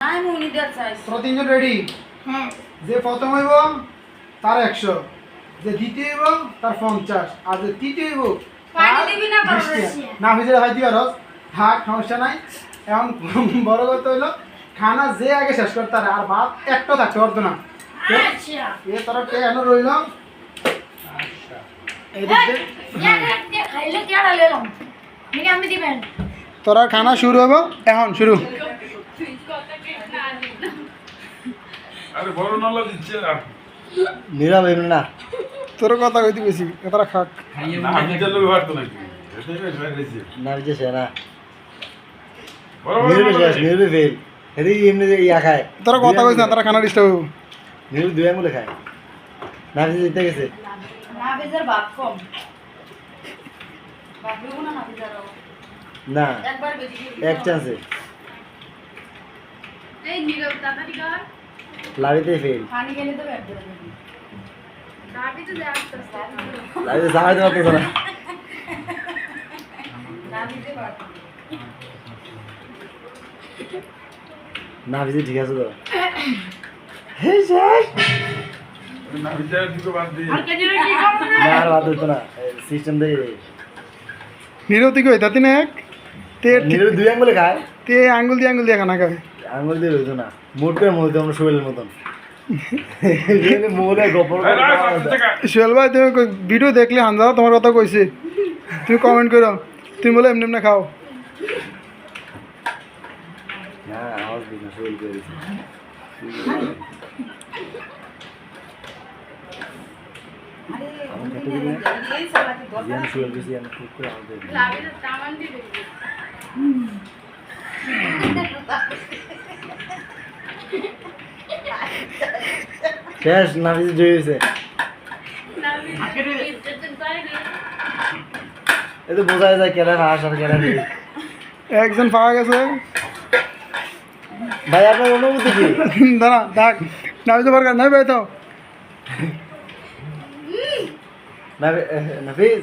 নাই মুনি দেওয়ার চাইছি তোরা তিনজন রেডি হ্যাঁ। যে প্রথম হইব তার একশো। যে দ্বিতীয় হইব তার পঞ্চাশ। আর যে তৃতীয় হইব পানি দিবি না? না ভিজে ভাই দিবার থাক সমস্যা নাই। এখন বড় কথা হইল খানা যে আগে শেষ করতে আর ভাত একটা থাকতে পারতো না। আচ্ছা। এ তোরা কে এনে রইল দিবেন। তোরা খানা শুরু হব এখন শুরু। আরে বড় নলা দিচ্ছে না নীরব এমনি না। তোর কথা কইতে বেশি তোরা খাক। না, নাকি? নীরবে শেষ। ফেল হেরি এমনি যে ইয়া খায়। তোরা কথা কইছ না তোরা খানা ডিস্টার্ব হব নীরবে দুই আঙুলে খায়। না বুঝে জিতে গেছে। না বেজার ভাত কম। ভাত না না বেজার না একবার বেশি এক চান্সে এই নীরব তাড়াতাড়ি কর। লাভিতে ফেল পানি গেলে তো ব্যাট দেবে দাবি তো যা আসতে লাভিতে সামাইতে পারতেছে না। না বুঝে ঠিক আছে তো। না, বিচারের দিকে বাদ দিয়ে। কি কম না আর বাদ হতো না। সিস্টেম দেখে নিরতি কই? তাতি না এক। তে নীরবে দুই আঙুলে খায়। তে আঙ্গুল দিয়ে আঙ্গুল দিয়ে খানা খায় আঙুল দিয়ে রইতো না মোট করে মনে হতো আমরা শোয়েলের মতন। সোহেল ভাই তুমি ভিডিও দেখলে হামজা তোমার কথা কইছে। তুমি কমেন্ট করো। তুমি বলে এমনি এমনি খাও। আমি শেষ না বুঝে জয় হয়েছে এ তো বোঝা যায় কেনা হাঁস আর কেনা একজন পাওয়া গেছে ভাই আপনার অনুভূতি কি দাঁড়া থাক নাবিতে পারকার নাই ভাই তো নাফিস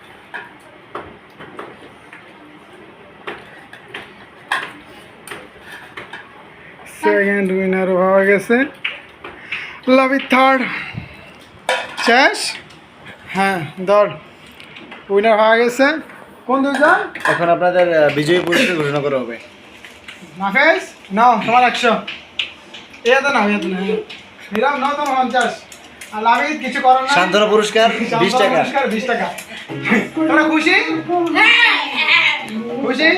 সেকেন্ড উইনার পাওয়া গেছে। লাভি থার্ড শেষ? হ্যাঁ ধর। উইনার পাওয়া গেছে। কোন দুজন এখন আপনাদের বিজয়ী পুরস্কার ঘোষণা করা হবে। নাফেস? নাও তোমার একশো। এতে নাও এতে না নিরাম নাও তোমার পঞ্চাশ। আর লাভি কিছু করার না সান্ত্বনা পুরস্কার বিশ টাকা। পুরস্কার বিশ টাকা। তোমরা খুশি? খুশি?